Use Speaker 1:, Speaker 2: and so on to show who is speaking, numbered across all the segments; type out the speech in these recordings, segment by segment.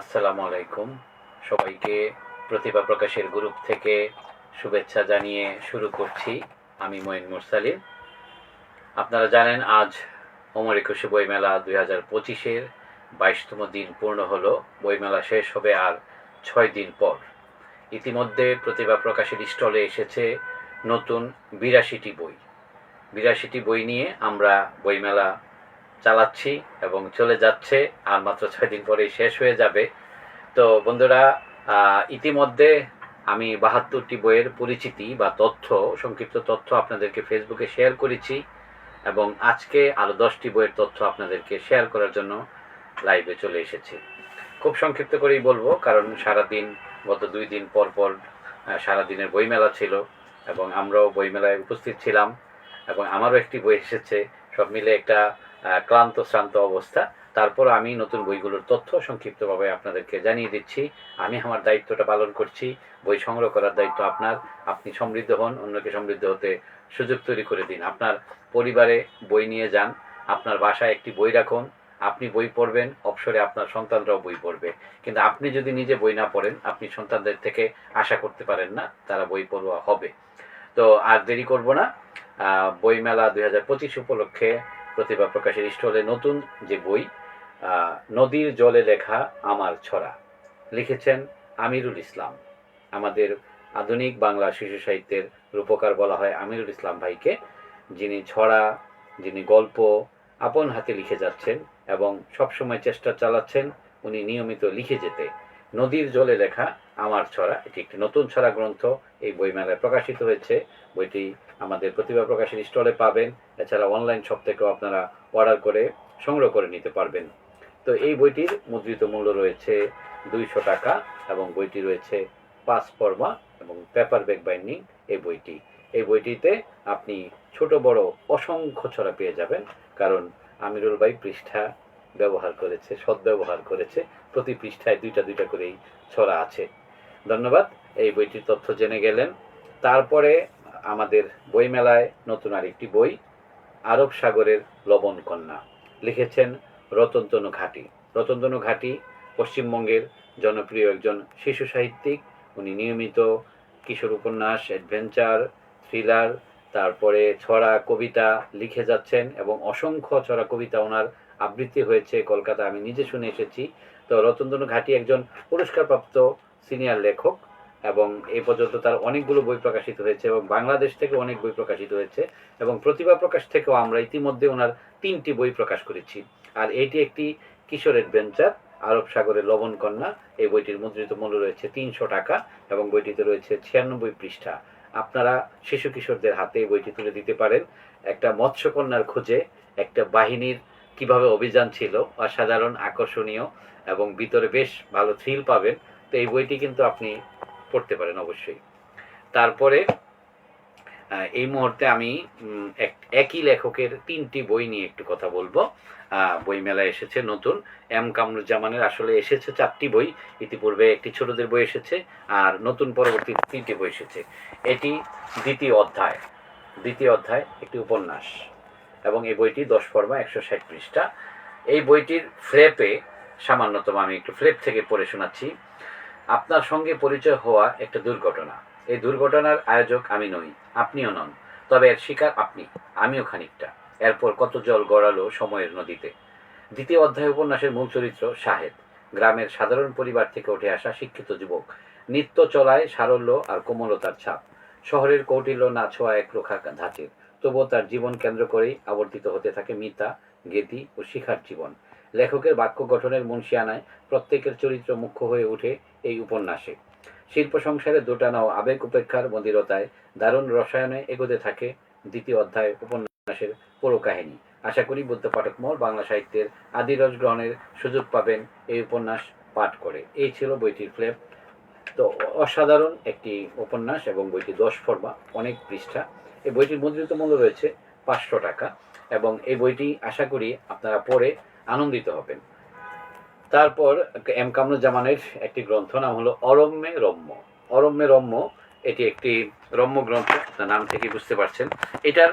Speaker 1: আসসালামু আলাইকুম। সবাইকে প্রতিভা প্রকাশের গ্রুপ থেকে শুভেচ্ছা জানিয়ে শুরু করছি আমি মঈন মুরসালিন আপনারা জানেন, আজ অমর একুশে বইমেলা দুই হাজার পঁচিশের বাইশতম দিন পূর্ণ হলো। বইমেলা শেষ হবে আর ছয় দিন পর। ইতিমধ্যে প্রতিভা প্রকাশের স্টলে এসেছে নতুন বিরাশিটি বই। বিরাশিটি বই নিয়ে আমরা বইমেলা চালাচ্ছি এবং চলে যাচ্ছে, আর মাত্র ছয় দিন পরেই শেষ হয়ে যাবে। তো বন্ধুরা ইতিমধ্যে আমি বাহাত্তরটি বইয়ের পরিচিতি বা তথ্য, সংক্ষিপ্ত তথ্য আপনাদেরকে ফেসবুকে শেয়ার করেছি এবং আজকে আরও দশটি বইয়ের তথ্য আপনাদেরকে শেয়ার করার জন্য লাইভে চলে এসেছি। খুব সংক্ষিপ্ত করেই বলব, কারণ সারাদিন, গত দুই দিন পর পর সারাদিনের বইমেলা ছিল এবং আমরাও বইমেলায় উপস্থিত ছিলাম এবং আমারও একটি বই এসেছে। সব মিলে একটা ক্লান্ত, শ্রান্ত অবস্থা। তারপর আমি নতুন বইগুলোর তথ্য সংক্ষিপ্তভাবে আপনাদেরকে জানিয়ে দিচ্ছি। আমি আমার দায়িত্বটা পালন করছি। বই সংগ্রহ করার দায়িত্ব আপনার। আপনি সমৃদ্ধ হন, অন্যকে সমৃদ্ধ হতে সুযোগ তৈরি করে দিন। আপনার পরিবারে বই নিয়ে যান। আপনার বাসায় একটি বই রাখুন। আপনি বই পড়বেন, অবসরে আপনার সন্তানরাও বই পড়বে। কিন্তু আপনি যদি নিজে বই না পড়েন, আপনি সন্তানদের থেকে আশা করতে পারেন না, তারা বই পড়ুয়া হবে। তো আর দেরি করব না। বইমেলা দুই হাজার পঁচিশ উপলক্ষে প্রতিভা প্রকাশের স্টলে নতুন যে বই নদীর জলে লেখা আমার ছড়া, লিখেছেন আমিরুল ইসলাম। আমাদের আধুনিক বাংলা শিশু সাহিত্যের রূপকার বলা হয় আমিরুল ইসলাম ভাইকে, যিনি ছড়া, যিনি গল্প আপন হাতে লিখে যাচ্ছেন এবং সবসময় চেষ্টা চালাচ্ছেন উনি নিয়মিত লিখে যেতে। নদীর জলে লেখা আমার ছড়া। এটি একটি নতুন ছড়া গ্রন্থ। এই বইমেলায় প্রকাশিত হয়েছে। বইটি আমাদের প্রতিভা প্রকাশের স্টলে পাবেন। এছাড়া অনলাইন শপ থেকেও আপনারা অর্ডার করে সংগ্রহ করে নিতে পারবেন। তো এই বইটির মুদ্রিত মূল্য রয়েছে দুইশো টাকা এবং বইটি রয়েছে পাঁচ পর্মা এবং পেপার ব্যাগ বাইন্ডিং এই বইটি। এই বইটিতে আপনি ছোট বড় অসংখ্য ছড়া পেয়ে যাবেন। কারণ আমিরুল ভাই পৃষ্ঠা ব্যবহার করেছে, সদ্ব্যবহার করেছে। প্রতি পৃষ্ঠায় দুইটা দুইটা করেই ছড়া আছে। ধন্যবাদ, এই বইটির তথ্য জেনে গেলেন। তারপরে আমাদের বইমেলায় নতুন আরেকটি বই, আরব সাগরের লবণ কন্যা। লিখেছেন রতনতনু ঘাটি। রতনতনু ঘাটি পশ্চিমবঙ্গের জনপ্রিয় একজন শিশু সাহিত্যিক। উনি নিয়মিত কিশোর উপন্যাস, অ্যাডভেঞ্চার, থ্রিলার, তারপরে ছড়া কবিতা লিখে যাচ্ছেন এবং অসংখ্য ছড়া কবিতা ওনার আবৃত্তি হয়েছে কলকাতা আমি নিজে শুনে এসেছি। তো রতনতনু ঘাটি একজন পুরস্কারপ্রাপ্ত সিনিয়র লেখক এবং এই পর্যন্ত তার অনেকগুলো বই প্রকাশিত হয়েছে এবং বাংলাদেশ থেকে অনেক বই প্রকাশিত হয়েছে এবং প্রতিভা প্রকাশ থেকেও আমরা ইতিমধ্যে ওনার তিনটি বই প্রকাশ করেছি। আর এটি একটি কিশোর অ্যাডভেঞ্চার আরব সাগরের লবণ কন্যা। এই বইটির মুদ্রিত মূল্য রয়েছে তিনশো টাকা এবং বইটিতে রয়েছে ছিয়ানব্বই পৃষ্ঠা। আপনারা শিশু কিশোরদের হাতে বইটি তুলে দিতে পারেন। একটা মৎস্যকন্যার খোঁজে, একটা বাহিনীর কীভাবে অভিযান ছিল অসাধারণ আকর্ষণীয় এবং ভিতরে বেশ ভালো থ্রিল পাবেন তো এই বইটি কিন্তু আপনি পড়তে পারেন অবশ্যই। তারপরে এই মুহূর্তে আমি এক- একই লেখকের তিনটি বই নিয়ে একটু কথা বলব। আহ, বই মেলায় এসেছে নতুন। এম কামরুজ্জামানের আসলে এসেছে চারটি বই ইতিপূর্বে একটি ছোটদের বই এসেছে আর নতুন পরবর্তী তিনটি বই এসেছে। এটি দ্বিতীয় অধ্যায় দ্বিতীয় অধ্যায় একটি উপন্যাস। এবং এই বইটি দশ পর্বা, একশো ষাট পৃষ্ঠা। এই বইটির ফ্লেপে সামান্যতম আমি একটু ফ্লেপ থেকে পড়ে শোনাচ্ছি, আপনার সঙ্গে পরিচয় হওয়া একটা দুর্ঘটনা। এই দুর্ঘটনার আয়োজক আমি নই, আপনিও নন, তবে এর শিকার আপনি, আমিও খানিকটা। এরপর কত জল গড়ালো সময়ের নদীতে। দ্বিতীয় অধ্যায় উপন্যাসের মূল চরিত্র শাহেদ, গ্রামের সাধারণ পরিবার থেকে উঠে আসা শিক্ষিত যুবক। নিত্য চলায় সারল্য আর কোমলতার ছাপ, শহরের কৌটিল্য না ছোঁয়া এক রোখা ধাঁচের। তবুও তার জীবন কেন্দ্র করেই আবর্তিত হতে থাকে মিতা, গেতি ও শিখার জীবন। লেখকের বাক্য গঠনের মুন্সিয়ানায় প্রত্যেকের চরিত্র মুখ্য হয়ে ওঠে এই উপন্যাসে। শিল্প সংসারে দোটানা ও আবেগ উপেক্ষার মন্দিরতায় দারুণ রসায়নে এগোতে থাকে দ্বিতীয় অধ্যায় উপন্যাসের পুরো কাহিনী আশা করি বুদ্ধ পাঠক মহল বাংলা সাহিত্যের আদি রস গ্রহণের সুযোগ পাবেন এই উপন্যাস পাঠ করে। এই ছিল বইটির ফ্লেপ তো অসাধারণ একটি উপন্যাস এবং বইটি দশ ফর্মা, অনেক পৃষ্ঠা। এই বইটির মুদ্রিত মূল্য রয়েছে পাঁচশো টাকা এবং এই বইটি আশা করি আপনারা পড়ে আনন্দিত হবেন। তারপর এম কামরুজ্জামানের একটি গ্রন্থ, নাম হলো অরম্যে রম্য। অরম্যে রম্য, এটি একটি রম্য গ্রন্থ নাম থেকে বুঝতে পারছেন। এটার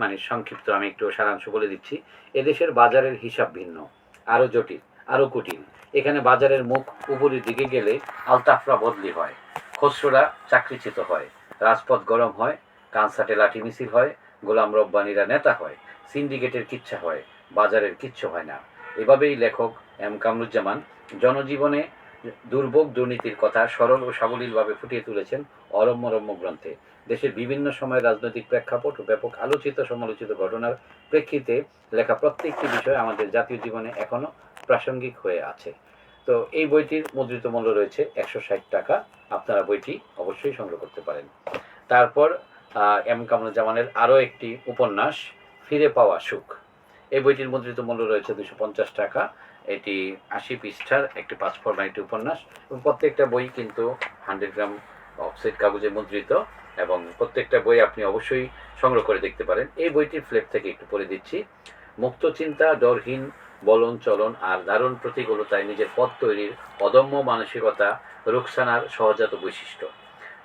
Speaker 1: মানে সংক্ষিপ্ত আমি একটু সারাংশ বলে দিচ্ছি। এদেশের বাজারের হিসাব ভিন্ন, আরও জটিল, আরও কঠিন। এখানে বাজারের মুখ উপরের দিকে গেলে আলতাফরা বদলি হয় খসরুরা চাকরিচ্যুত হয়, রাজপথ গরম হয় কানসাটে লাঠি মিছিল হয়, গোলাম রব্বানিরা নেতা হয়, সিন্ডিকেটের কিচ্ছা হয়, বাজারের কিচ্ছু হয় না। এভাবেই লেখক এম কামরুজ্জামান জনজীবনে দুর্ভোগ দুর্নীতির কথা সরল ও সাবলীলভাবে ফুটিয়ে তুলেছেন অরম্য রম্য গ্রন্থে। দেশের বিভিন্ন সময় রাজনৈতিক প্রেক্ষাপট ও ব্যাপক আলোচিত সমালোচিত ঘটনার প্রেক্ষিতে লেখা প্রত্যেকটি বিষয় আমাদের জাতীয় জীবনে এখনও প্রাসঙ্গিক হয়ে আছে। তো এই বইটির মুদ্রিত মূল্য রয়েছে একশো ষাট টাকা। আপনারা বইটি অবশ্যই সংগ্রহ করতে পারেন। তারপর এম কামরুজ্জামানের আরও একটি উপন্যাস, ফিরে পাওয়া সুখ। এই বইটির মুদ্রিত মূল্য রয়েছে দুশো পঞ্চাশ টাকা। এটি আশি পৃষ্ঠার একটি পাঁচ ফরম্যাট উপন্যাস এবং প্রত্যেকটা বই কিন্তু হান্ড্রেড গ্রাম অফসেট কাগজে মুদ্রিত এবং প্রত্যেকটা বই আপনি অবশ্যই সংগ্রহ করে দেখতে পারেন। এই বইটির ফ্লেপ থেকে একটু পড়ে দিচ্ছি। মুক্ত চিন্তা, ডরহীন, বলন, চলন আর দারুণ প্রতিকূলতায় নিজের পথ তৈরির অদম্য মানসিকতা রুকসানার সহজাত বৈশিষ্ট্য।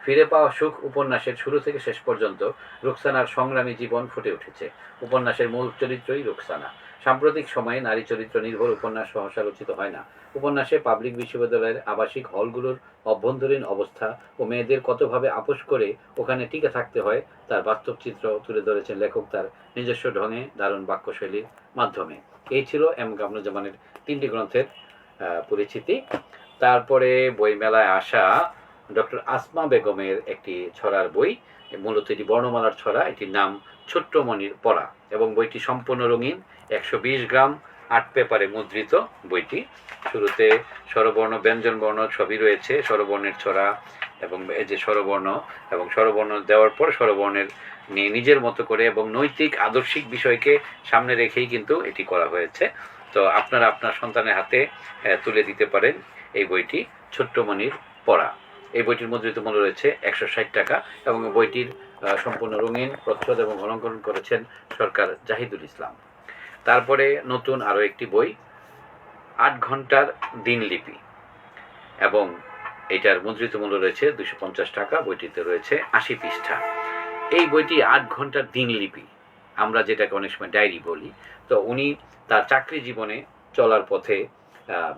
Speaker 1: ফিরে পাওয়া সুখ উপন্যাসের শুরু থেকে শেষ পর্যন্ত রুকসানার সংগ্রামী জীবন ফুটে উঠেছে। উপন্যাসের মূল চরিত্রই রুকসানা। সাম্প্রতিক সময়ে নারী চরিত্র নির্ভর উপন্যাস সহসা রচিত হয় না। উপন্যাসে পাবলিক বিশ্ববিদ্যালয়ের আবাসিক হলগুলোর অভ্যন্তরীণ অবস্থা ও মেয়েদের কতভাবে আপোষ করে ওখানে টিকে থাকতে হয়, তার বাস্তব চিত্র তুলে ধরেছেন লেখক তার নিজস্ব ঢঙে দারুণ বাক্যশৈলীর মাধ্যমে। এই ছিল এম কামরুজ্জামানের তিনটি গ্রন্থের পরিচিতি। তারপরে বইমেলায় আসা ডক্টর আসমা বেগমের একটি ছড়ার বই। মূলত এটি বর্ণমালার ছড়া। এটির নাম ছোট্ট মনির পড়া এবং বইটি সম্পূর্ণ রঙিন, একশো বিশ গ্রাম, আট পেপারে মুদ্রিত বইটি। শুরুতে স্বরবর্ণ ব্যঞ্জনবর্ণ ছবি রয়েছে, স্বরবর্ণের ছড়া এবং এই যে স্বরবর্ণ এবং স্বরবর্ণ দেওয়ার পর স্বরবর্ণের নিয়ে নিজের মতো করে এবং নৈতিক, আদর্শিক বিষয়কে সামনে রেখেই কিন্তু এটি করা হয়েছে। তো আপনারা আপনার সন্তানের হাতে তুলে দিতে পারেন এই বইটি, ছোট্টমণির পড়া। এই বইটির মুদ্রিত মূল্য রয়েছে একশো ষাট টাকা এবং বইটির সম্পূর্ণ রঙিন, প্রচ্ছদ এবং অলঙ্করণ করেছেন সরকার জাহিদুল ইসলাম। তারপরে নতুন আরও একটি বই, আট ঘণ্টার দিনলিপি এবং এটার মুদ্রিত মূল্য রয়েছে দুশো পঞ্চাশ টাকা, বইটিতে রয়েছে আশি পৃষ্ঠা। এই বইটি আট ঘণ্টার দিনলিপি আমরা যেটাকে অনেক সময় ডায়েরি বলি, তো উনি তার চাকরি জীবনে চলার পথে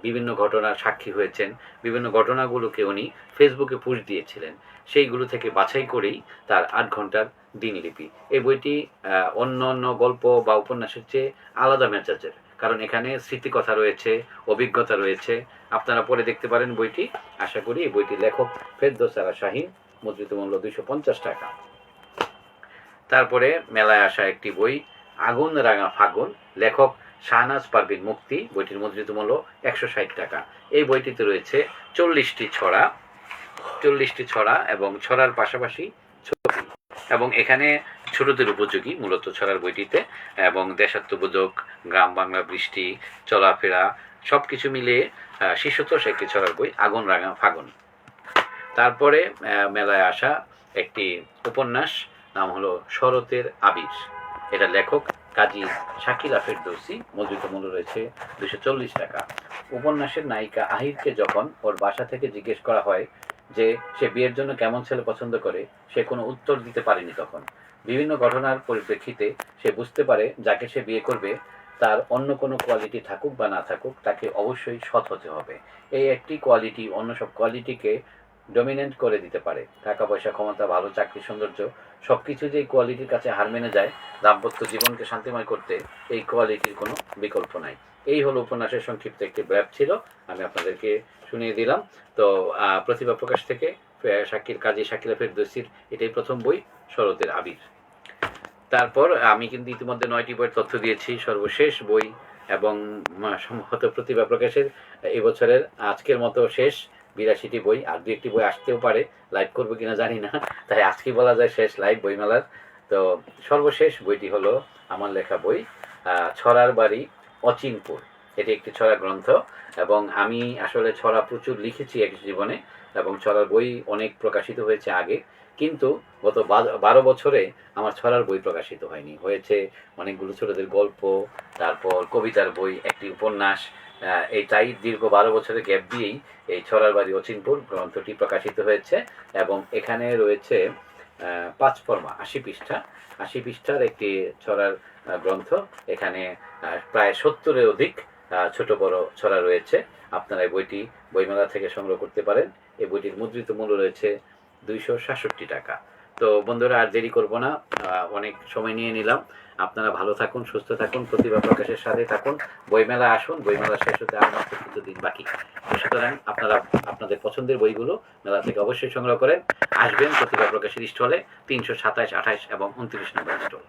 Speaker 1: বিভিন্ন ঘটনার সাক্ষী হয়েছেন, বিভিন্ন ঘটনাগুলোকে উনি ফেসবুকে পুশ দিয়েছিলেন। সেইগুলো থেকে বাছাই করেই তার আট ঘণ্টার দিনলিপি। এই বইটি অন্য অন্য গল্প বা উপন্যাসের চেয়ে আলাদা মেজাজের। কারণ এখানে স্মৃতিকথা রয়েছে, অভিজ্ঞতা রয়েছে। আপনারা পরে দেখতে পারেন বইটি। আশা করি এই বইটির লেখক ফেরদোসারা শাহিন মুদ্রিত মূল্য দুইশো পঞ্চাশ টাকা। তারপরে মেলায় আসা একটি বই, আগুন রাঙা ফাগুন, লেখক শাহনাজ পারভিন মুক্তি বইটির মুদ্রিত মূল্য একশো ষাট টাকা। এই বইটিতে রয়েছে চল্লিশটি ছড়া চল্লিশটি ছড়া এবং ছড়ার পাশাপাশি ছবি। এবং এখানে ছোটদের উপযোগী মূলত ছড়ার বইটিতে এবং দেশাত্মবোধক গ্রাম বাংলা বৃষ্টি চলাফেরা সব কিছু আহ, শিশুতোষ একটি ছড়ার বই আগুন রাঙা ফাগুন। তারপরে মেলায় আসা একটি উপন্যাস নাম হলো শরতের আবির। এটা লেখক কাজী শাকিলা ফেরদৌসি মুদ্রিত মূল্য রয়েছে দুশো চল্লিশ টাকা। উপন্যাসের নায়িকা আহিরকে যখন ওর বাসা থেকে জিজ্ঞেস করা হয় যে, সে বিয়ের জন্য কেমন ছেলে পছন্দ করে, সে কোনো উত্তর দিতে পারেনি তখন। বিভিন্ন ঘটনার পরিপ্রেক্ষিতে সে বুঝতে পারে, যাকে সে বিয়ে করবে, তার অন্য কোনো কোয়ালিটি থাকুক বা না থাকুক, তাকে অবশ্যই সৎ হতে হবে। এই একটি কোয়ালিটি অন্য সব কোয়ালিটিকে ডমিনেন্ট করে দিতে পারে। টাকা পয়সা, ক্ষমতা, ভালো চাকরি, সৌন্দর্য সব কিছু যে কোয়ালিটির কাছে হার মেনে যায়, দাম্পত্য জীবনকে শান্তিময় করতে এই কোয়ালিটির কোনো বিকল্প নাই। এই হলো উপন্যাসের সংক্ষিপ্ত একটি ব্যাপ ছিল, আমি আপনাদেরকে শুনিয়ে দিলাম। তো প্রতিভা প্রকাশ থেকে শাকির কাজী শাকিলা ফেরদৌসির এটাই প্রথম বই, শরতের আবির। তারপর আমি কিন্তু ইতিমধ্যে নয়টি বইয়ের তথ্য দিয়েছি, সর্বশেষ বই এবং সম্ভবত প্রতিভা প্রকাশের এবছরের আজকের মতো শেষ। বিরাশিটি বই, আর দু একটি বই আসতেও পারে। লাইভ করব কিনা জানি না, তাই আজকে বলা যায় শেষ লাইভ বইমেলার। তো সর্বশেষ বইটি হলো আমার লেখা বই ছড়ার বাড়ি, অচিনপুর। এটি একটি ছড়া গ্রন্থ, এবং আমি আসলে ছড়া প্রচুর লিখেছি এক জীবনে, এবং ছড়ার বই অনেক প্রকাশিত হয়েছে আগে, কিন্তু গত বারো বছরে আমার ছড়ার বই প্রকাশিত হয়নি। হয়েছে অনেকগুলো ছোটদের গল্প, তারপর কবিতার বই, একটি উপন্যাস এই তাই দীর্ঘ বারো বছরের গ্যাপ দিয়েই এই ছড়ার বাড়ি অচিনপুর গ্রন্থটি প্রকাশিত হয়েছে এবং এখানে রয়েছে পাঁচ ফর্মা আশি পৃষ্ঠা। আশি পৃষ্ঠার একটি ছড়ার গ্রন্থ। এখানে প্রায় সত্তরের অধিক ছোট বড় ছড়া রয়েছে। আপনারা এই বইটি বইমেলা থেকে সংগ্রহ করতে পারেন। এই বইটির মুদ্রিত মূল্য রয়েছে দুইশো সাতষট্টি টাকা। তো বন্ধুরা, আর দেরি করব না। অনেক সময় নিয়ে নিলাম। আপনারা ভালো থাকুন, সুস্থ থাকুন, প্রতিভা প্রকাশের সাথে থাকুন। বইমেলা আসুন, বইমেলা শেষ হতে আর মাত্র কিছু দিন বাকি। সুতরাং আপনারা, আপনাদের পছন্দের বইগুলো মেলা থেকে অবশ্যই সংগ্রহ করেন। আসবেন প্রতিভা প্রকাশের স্টলে, তিনশো সাতাশ, আঠাশ এবং উনত্রিশ নম্বর স্টল।